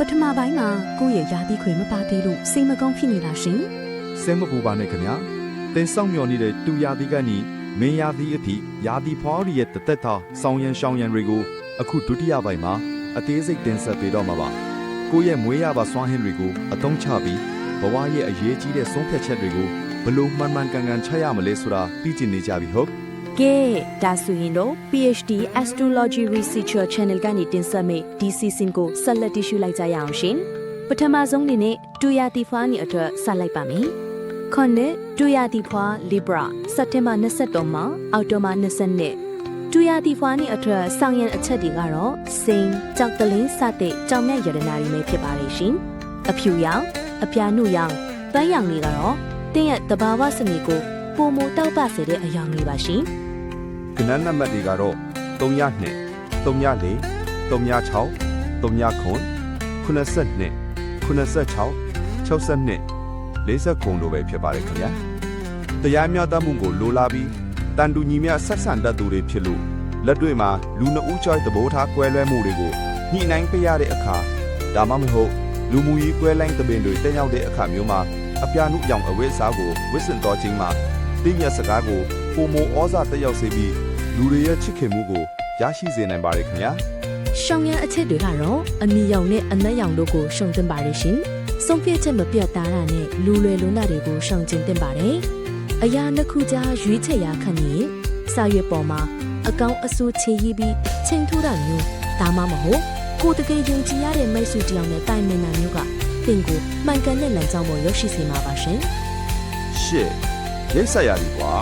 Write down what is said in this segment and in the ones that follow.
ပထမပိုင်းမှာကိုယ့်ရဲ့ယာတိခွေမပါသေးလို့စိတ်မကောင်းဖြစ်နေတာရှင်စဲမပူပါနဲ့ခင်ဗျာတင်ဆောင်မျောနေတဲ့တူယာသီကနေမင်းယာသီအထိယာသီဖွားရီရဲ့တသက်သားဆောင်းရန်ရှောင်းရန်တွေကိုအခုဒုတိယပိုင်းမှာအသေးစိတ်တင်ဆက်ပေးတော့မှာပါကိုယ့်ရဲ့မွေးရပါစွမ်းဟင်းတွေကိုအသုံးချပြီးဘဝရဲ့အရေးကြီးတဲ့ဆုံးဖြတ်ချက်တွေကိုဘလို့မှန်မှန်ကန်ကန်ချရမလဲဆိုတာသိကျင်နေကြပြီဟုတ် ကဲဒါဆိုရင်တော့ PhD Astrology Researcher Channel ကနေတင်ဆက်မယ့်ဒီ season ကိုဆက်လက်တည်ရှုလိုက်ကြရအောင်ရှင်ပထမဆုံးအနေနဲ့တူယာတီဖွားနေအတွက်ဆက်လိုက်ပါမယ်ခုနှစ်တူယာတီဖွား Libra စက်တင်ဘာ23မှာအောက်တိုဘာ22တူယာတီဖွားနေအတွက်ဆောင်ရန်အချက်တွေကတော့စိန်ကြောက်တလင်းစတဲ့ကြောင်မြတ်ရတနာတွေပဲဖြစ်ပါလိမ့်ရှင်အဖြူရောင်အပြာနုရောင်ပန်းရောင်တွေကတော့တင်းရဲ့တဘာဝစနစ်ကိုပုံမတောက်ပစေတဲ့အယောင်တွေပါရှင် ကနန်းနံပါတ်တွေကတော့32 34 36 39 82 96 62 40ခုလိုပဲဖြစ်ပါတယ်ခင်ဗျာတရားမျှတမှုကိုလိုလားပြီးတန်တူညီမျှဆက်ဆံတတ်သူတွေဖြစ်လို့လက်တွေ့မှာလူနှစ်ဦးချောသဘောထားကွဲလွဲမှုတွေကိုညှိနှိုင်းပေးရတဲ့အခါဒါမှမဟုတ်လူမှုရေးကွဲလိုင်းတပင်တွေတက်ရောက်တဲ့အခါမျိုးမှာအပြာနုရောင်အဝိအစားကိုဝစ်စင်တော်ခြင်းမှာတင်းရစကားကိုပုံမဩဇာတက်ရောက်စေပြီး လူတွေရဲ့ချစ်ခင်မှုကိုရရှိစေနိုင်ပါတယ်ခင်ဗျာရှောင်းရန်အချက်တွေကတော့အမီရောင်နဲ့အနက်ရောင်တို့ကိုရှုံတင်ပါတယ်ရှင်။ဆုံးဖြတ်ချက်မပြတ်သားတာနဲ့လူလွယ်လွန်းတာတွေကိုရှောင်ကျဉ်တင်ပါတယ်။အရာနှစ်ခုကြားရွေးချယ်ရခန့်ရင်စာရွက်ပေါ်မှာအကောင်အဆူချေရေးပြီးချိန်ထိုးတာမျိုးဒါမှမဟုတ်ကိုယ်တကယ်ယုံကြည်ရတဲ့မိတ်ဆွေတစ်ယောက်နဲ့တိုင်ပင်တာမျိုးကသင်ကိုမှန်ကန်တဲ့လမ်းကြောင်းပေါ်ရောက်ရှိစေမှာပါရှင်ရှစ်ရိတ်ဆက်ရပြီကွာ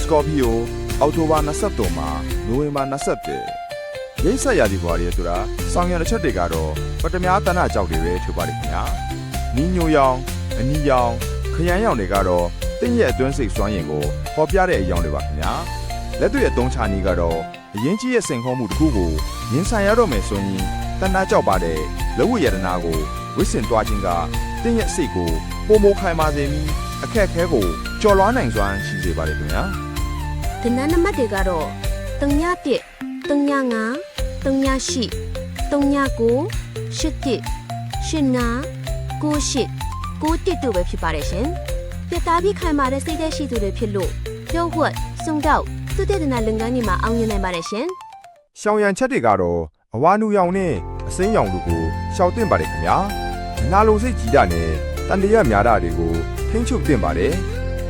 စကော်ပီယို အောက်တိုဘာ23မှာနိုဝင်ဘာ21ရိတ်ဆက်ရပြီကွာရဲ့ဆိုတာဆောင်းရံတစ်ချက်တွေကတော့ပထမတနကြောက်တွေပဲဖြစ်ပါတယ်ခင်ဗျာနီးညိုရောင်အနီရောင်ခရမ်းရောင်တွေကတော့တင်းရဲ့အတွင်းစိတ်စွမ်းရင်ကိုဟောပြတဲ့အယောင်တွေပါခင်ဗျာလက်တွေ့အသုံးချနည်းကတော့အရင်ကြီးရဲ့စင်ခေါ်မှုတစ်ခုကိုရင်ဆိုင်ရတော့မယ်ဆိုရင်တဏှာကြောက်ပါတဲ့လက်ဝတ်ရတနာကိုဝစ်စင်တွားခြင်းကတင်းရဲ့စိတ်ကိုပုံမခိုင်ပါစေပြီးအခက်အခဲကိုကျော်လွှားနိုင်စွမ်းရှိစေပါတယ်ခင်ဗျာ။ ဒီနန်းနံပါတ်တွေကတော့31 35 38 39 81 89 98 91တို့ပဲဖြစ်ပါတယ်ရှင်။ပြတာပြီးခိုင်မာတဲ့စိတ်သက်ရှိသူတွေဖြစ်လို့ပြောဝတ်စုံတော့သူတဲ့တနာလုံကန်းကြီးမှာအောင်မြင်နိုင်ပါတယ်ရှင်ရှောင်ရံချက်တွေကတော့အဝါနူရောင်နဲ့အစိမ်းရောင်တို့ကိုရှောင်တင်ပါတယ်ခင်ဗျာနာလိုစိတ်ကြီးတာနဲ့တန်တရများတာတွေကိုထိမ့်ချုပ်တင်ပါတယ်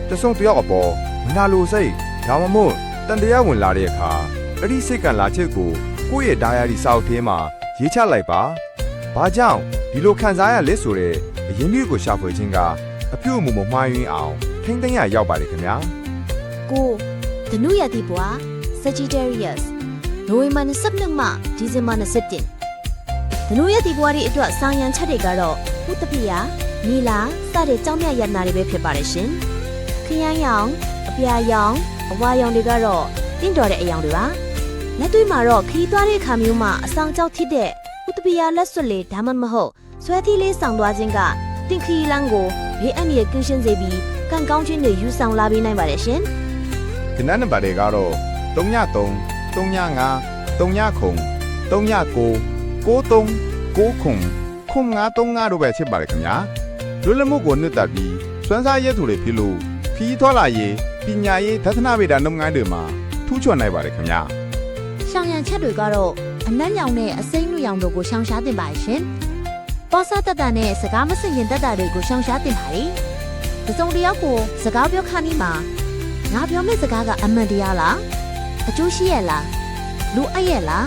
တဆုံတယောက်အပေါ်မနာလိုစိတ် ဒါမှမဟုတ်တန်တရဝင်လာတဲ့အခါအဲ့ဒီစိတ်ကံလာချက်ကိုကိုယ့်ရဲ့ဒါယာရီစာအုပ်ထဲမှာရေးချလိုက်ပါဘာကြောင့်ဒီလိုခံစားရလဲဆိုတဲ့အရင်မျိုးကိုရှာဖွေခြင်းကအပြုတ်အမူမမှားယွင်းအောင်ထိမ့်သိမ်းရရောက်ပါတယ်ခင်ဗျာ။ကိုဒနုရတိဘွာ Sagittarius နိုဝင်ဘာ22မှဒီဇင်ဘာ27ဒနုရတိဘွာတွေအတွက်ဆောင်းရံချက်တွေကတော့ဥတပိယနီလာစတဲ့ကြောင်းမြတ်ရတနာတွေပဲဖြစ်ပါတယ်ရှင်။ခရမ်းရောင်အပြာရောင် အဝါရောင်တွေကတော့တင့်တော်တဲ့အယောင်တွေပါ။လက်တွေ့မှာတော့ခီးသွားတဲ့အခါမျိုးမှာအဆောင်ကြောက်ဖြစ်တဲ့ဥတပိယလက်စွပ်လေးဒါမှမဟုတ်ဆွဲသီးလေးဆောင်သွားခြင်းကတင့်ခီးလန်းကိုဘေးအန္တရာယ်ကင်းရှင်းစေပြီးကံကောင်းခြင်းတွေယူဆောင်လာပေးနိုင်ပါတယ်ရှင်။ခဏနံပါတ်တွေကတော့33 35 39ခု39 93 9ခုခု935တို့ပဲဖြစ်ပါတယ်ခင်ဗျာလွတ်လပ်မှုကိုနှစ်သက်ပြီးစွမ်းစားရဲသူတွေဖြစ်လို့ခီးထွာလာရေး ပညာရေးသဒ္ဒနာဗေဒလုပ်ငန်းတွေမှာထူးချွန်နိုင်ပါတယ်ခင်ဗျာရှောင်ရံချက်တွေကတော့အနက်ရောင်နဲ့အစိမ်းနုရောင်တို့ကိုရှောင်ရှားတင်ပါရှင်။ပေါ်စားတက်တာနဲ့စကားမစင်ရင်တက်တာတွေကိုရှောင်ရှားတင်ပါလေ။တစုံတစ်ယောက်ကိုစကားပြောခါနီးမှာငါပြောမယ့်စကားကအမှန်တရားလားအကျိုးရှိရဲ့လားလူအပ်ရဲ့လား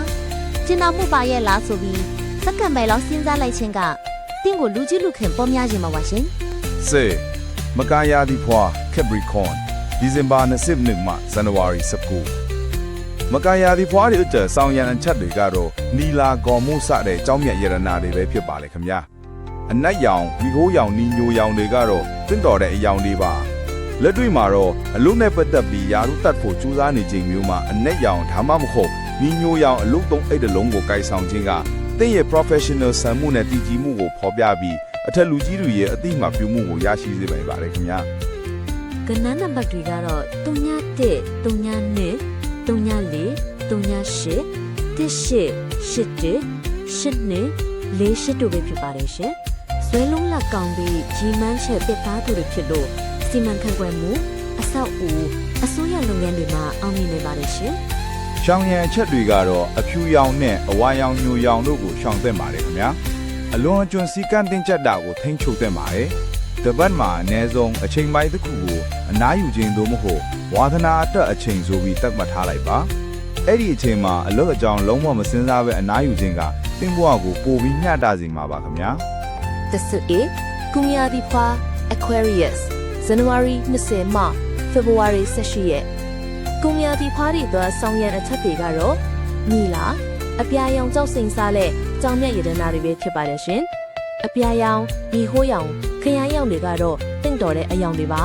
ကျင်နာမှုပါရဲ့လားဆိုပြီးစက္ကန့်ပဲလောက်စဉ်းစားလိုက်ခြင်းကတင့်ကိုလူကြီးလူခင်ပေါ်များခြင်းမှာပါရှင်စေမကာယာဒီဖွာ Capricorn ဒီဇင်ဘာ22မှဇန်နဝါရီ19မကာယာဒီဖွာတွေအကျဆောင်းရံအချက်တွေကတော့နီလာကော်မှုစတဲ့အကြောင်းမြတ်ယရနာတွေပဲဖြစ်ပါလေခင်ဗျာအနက်ရောင်ဒီကိုရောင်နီညိုရောင်တွေကတော့တင့်တော်တဲ့အယောင်တွေပါလက်တွေ့မှာတော့အလုံးနဲ့ပတ်သက်ပြီးယာရုတတ်ဖို့ကြိုးစားနေခြင်းမျိုးမှာအနက်ရောင်ဒါမှမဟုတ်နီညိုရောင်အလုံးသုံးအိတ်တလုံးကိုကိုင်ဆောင်ခြင်းကတင့်ရဲ့ professional ဆံမှုနဲ့တည်ကြည်မှုကိုဖော်ပြပြီးအထက်လူကြီးတွေရဲ့အသိမှပြုမှုကိုရရှိစေပါပါတယ်ခင်ဗျာ။ ကနန်းနံပါတ်တွေကတော့31 32 34 38 18 81 82 92လေးရှစ်တို့ပဲဖြစ်ပါတယ်ရှင်။ဇွဲလုံးလက်ကောင်ပြီးဂျီမန်းချက်ပစ်သားသူတွေဖြစ်လို့စီမံခန့်ခွဲမှုအဆောက်အဦအစိုးရလုပ်ငန်းတွေမှာအောင်မြင်နေပါတယ်ရှင်။ရှောင်ရံအချက်တွေကတော့အဖြူရောင်နဲ့အဝါရောင်ညိုရောင်တို့ကိုရှောင်သင့်ပါတယ်ခင်ဗျာအလွန်အကျွံစည်းကမ်းတင်ကြပ်တာကိုထိန်းချုပ်သင့်ပါတယ် တပတ်မှာအနည်းဆုံးအချိန်ပိုင်းတစ်ခုကိုအနားယူခြင်းသို့မဟုတ်ဝါသနာအတွက်အချိန်ဆိုပြီးသတ်မှတ်ထားလိုက်ပါအဲ့ဒီအချိန်မှာအလွတ်အကြောင်းလုံးဝမစင်စားပဲအနားယူခြင်းကတင်းဘွားကိုပိုပြီးမျှတစေမှာပါခင်ဗျာ The City ကုမြာဒီဖာ Aquarius January 20မှ February 18ရက်ကုမြာဒီဖာတွေအတွက်ဆောင်းရံအချက်တွေကတော့ညီလာအပြာရောင်ကြောက်စိန်စားလက်ကြောင်မြတ်ရတနာတွေပဲဖြစ်ပါတယ်ရှင်အပြာရောင်ဒီဟိုးရောင်ခ ရမ်းရောင်တွေကတော့တင့်တော်တဲ့အယောင်တွေပါ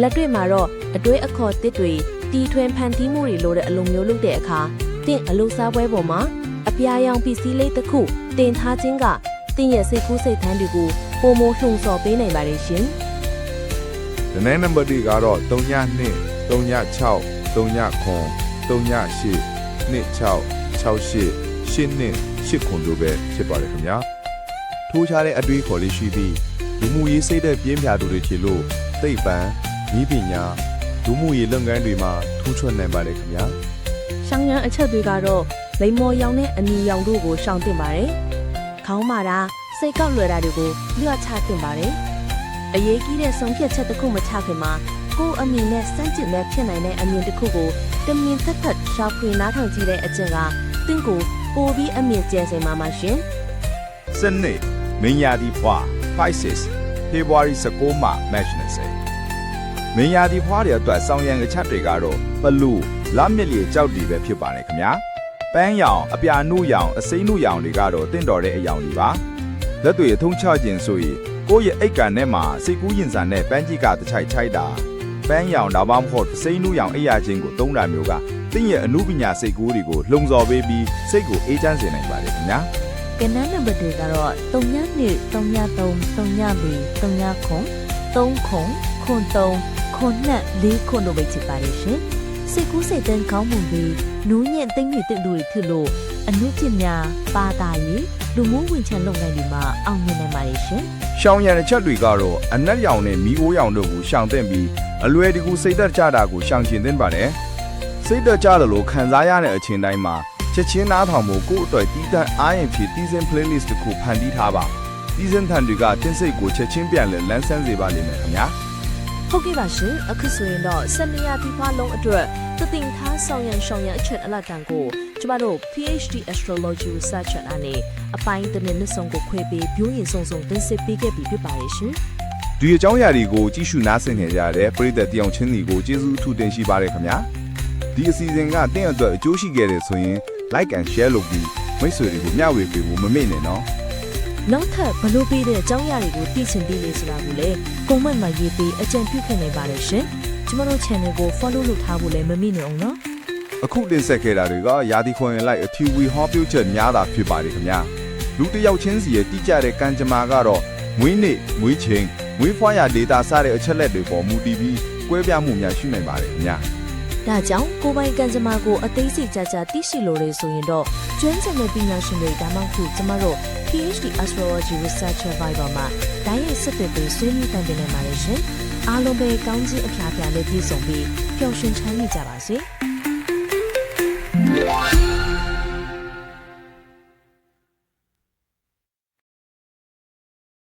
လက်တွေ့မှာတော့အတွေးအခေါ်တစ်တွေတီထွင်ဖန်တီးမှုတွေလိုတဲ့အလုံးမျိုးလုပ်တဲ့အခါတင့်အလို့စားပွဲပေါ်မှာအပြာရောင်ပစ္စည်းလေးတစ်ခုတင်ထားခြင်းကတင်းရဲ့စိတ်ကူးစိတ်သန်းတွေကိုပုံမလှုံ့ဆော်ပေးနိုင်ပါတယ်ရှင်။ဒီနေ့နံပါတ်တွေကတော့32 36 39 38 26 68 82 89တို့ပဲဖြစ်ပါတယ်ခင်ဗျာ။ထိုးခြားတဲ့အတွေးခေါ်လေးရှိပြီး လူမှုရေးစိတ်တဲ့ပြင်းပြသူတွေဖြစ်လို့သိပ္ပံဤပညာလူမှုရေးလုပ်ငန်းတွေမှာထူးချွတ်နိုင်ပါတယ်ခင်ဗျာ။။ရှောင်းရန်အချက်တွေကတော့လိမ္မော်ရောင်နဲ့အနီရောင်တို့ကိုရှောင်တင်ပါတယ်။ခေါင်းမာတာစိတ်ကောက်လွယ်တာတွေကိုလျှော့ချတင်ပါတယ်။အရေးကြီးတဲ့ဆုံးဖြတ်ချက်တစ်ခုမချခင်မှာကိုယ်အမြင်နဲ့စမ်းကြည့်မဲ့ဖြစ်နိုင်တဲ့အမြင်တစ်ခုကိုတမင်သက်သက်ရှာဖွေနားထောင်ကြည့်တဲ့အကျင့်ကတင့်ကိုပိုပြီးအမြင်ကျယ်စေမှာပါရှင်။စနေမင်းယာဒီဖွာ Pisces February 19မှ Match 20မင်းယာဒီဖွာတွေအတွက်စောင်းရံအချက်တွေကတော့ပလူလမြစ်လီကြောက်တီပဲဖြစ်ပါတယ်ခင်ဗျာပန်းရောင်အပြာနုရောင်အစိမ်းနုရောင်တွေကတော့တင့်တော်တဲ့အယောင်တွေပါလက်တွေအထုံးချခြင်းဆိုရင်ကိုယ့်ရဲ့အိတ်ကန်ထဲမှာစိတ်ကူးရင်စာနဲ့ပန်းကြီးကတစ်ချိုက်ချိုက်တာပန်းရောင်ဒါမှမဟုတ်စိမ်းနုရောင်အိပ်ရခြင်းကိုသုံးတာမျိုးကတင့်ရဲ့အမှုပညာစိတ်ကူးတွေကိုလှုံ့ဆော်ပေးပြီးစိတ်ကိုအေးချမ်းစေနိုင်ပါတယ်ခင်ဗျာ ကနန်းနံပါတ်တွေကတော့3ည2 3ည3 3ည4 3ညခွန်3ခွန်ခွန်3ခွန်နဲ့4ခွန်တို့ပဲဖြစ်ပါလိမ့်ရှင်စိတ်ကူးစိတ်တန်းကောင်းမှုပြီးနူးညံ့သိမ့်မြင့်တဲ့လူတွေဖြစ်လို့အမှုပညာပါတာရေးလူမှုဝင်ချင်လုပ်ငန်းတွေမှာအောင်မြင်နိုင်ပါလိမ့်ရှင်ရှောင်းရံတဲ့ချက်တွေကတော့အနက်ရောင်နဲ့မီးအိုးရောင်တို့ကိုရှောင်သင့်ပြီးအလွယ်တကူစိတ်သက်ကြတာကိုရှောင်ကျင်သင့်ပါတယ်။စိတ်သက်ကြတယ်လို့ခံစားရတဲ့အချိန်တိုင်းမှာ ချက်ချင်းနားထောင်ဖို့ကိုယ့်အတွက်တီးတန့်အားရင်ဖြစ်တီးစင် playlist တစ်ခုဖန်တီးထားပါ။တီးစင်ထန်တွေကတင်းစိတ်ကိုချက်ချင်းပြန်လဲလန်းဆန်းစေပါလိမ့်မယ်ခင်ဗျာဟုတ်ကဲ့ပါရှင်အခုဆိုရင်တော့စနေရဒီဖာလုံးအတွက်သတင်ထားဆောင်ရန်ရှောင်းရန်အချက်အလက်တန်ကိုကျမတို့ PhD Astrology Research အနေအပိုင်းတစ်နှစ်နှစ်ဆုံးကိုခွဲပြီးပြိုးရင်စုံစုံတင်ဆက်ပေးခဲ့ပြီးဖြစ်ပါရဲ့ရှင်။ဒီအကြောင်းအရာတွေကိုကြည့်ရှုနားဆင်နေကြတဲ့ပရိသတ်တယောက်ချင်းစီကိုကျေးဇူးအထူးတင်ရှိပါတယ်ခင်ဗျာ။ဒီအစီအစဉ်ကတင့်အတွက်အကျိုးရှိခဲ့တယ်ဆိုရင် like and share လုပ်ပြီးမိတ်ဆွေတွေကိုမျှဝေပေးဖို့မမေ့နဲ့နော်။နောက်ထပ်ဘလို့ပေးတဲ့အကြောင်းအရာတွေကိုသိချင်သေးလေဆိုတာကိုလည်း comment မှာရေးပြီးအကြံပြုခဲ့နိုင်ပါတယ်ရှင်ကျမတို့ channel ကို follow လုပ်ထားဖို့လည်းမမေ့နေအောင်နော်အခုတင်ဆက်ခဲ့တာတွေကယာတီခွန်ရင်လိုက်အထီဝီဟောပြုချက်များတာဖြစ်ပါတယ်ခင်ဗျာလူတစ်ယောက်ချင်းစီရဲ့တိကျတဲ့ကံကြမ္မာကတော့မွေးနေ့မွေးချိန်မွေးဖွားရဒေတာစတဲ့အချက်လက်တွေပေါ်မူတည်ပြီးကွဲပြားမှုများရှိနိုင်ပါတယ်ခင်ဗျာ ဒါကြောင့်ကိုယ်ပိုင်ကံကြမ္မာကိုအသေးစိတ်ကြကြသိရှိလိုတယ်ဆိုရင်တော့ကျွမ်းကျင်တဲ့ပညာရှင်တွေဒါမှမဟုတ်ကျမတို့ PhD Astrology Researcher Viber မှာဓာတ်ရိုက်ဆက်သွယ်ပြီးဆွေးနွေးတိုင်ပင်နိုင်ပါတယ်ရှင်အားလုံးပဲကောင်းခြင်းအဖျားဖျားလေးပြည့်စုံပြီးပျော်ရွှင်ချမ်းမြေ့ကြပါစေ။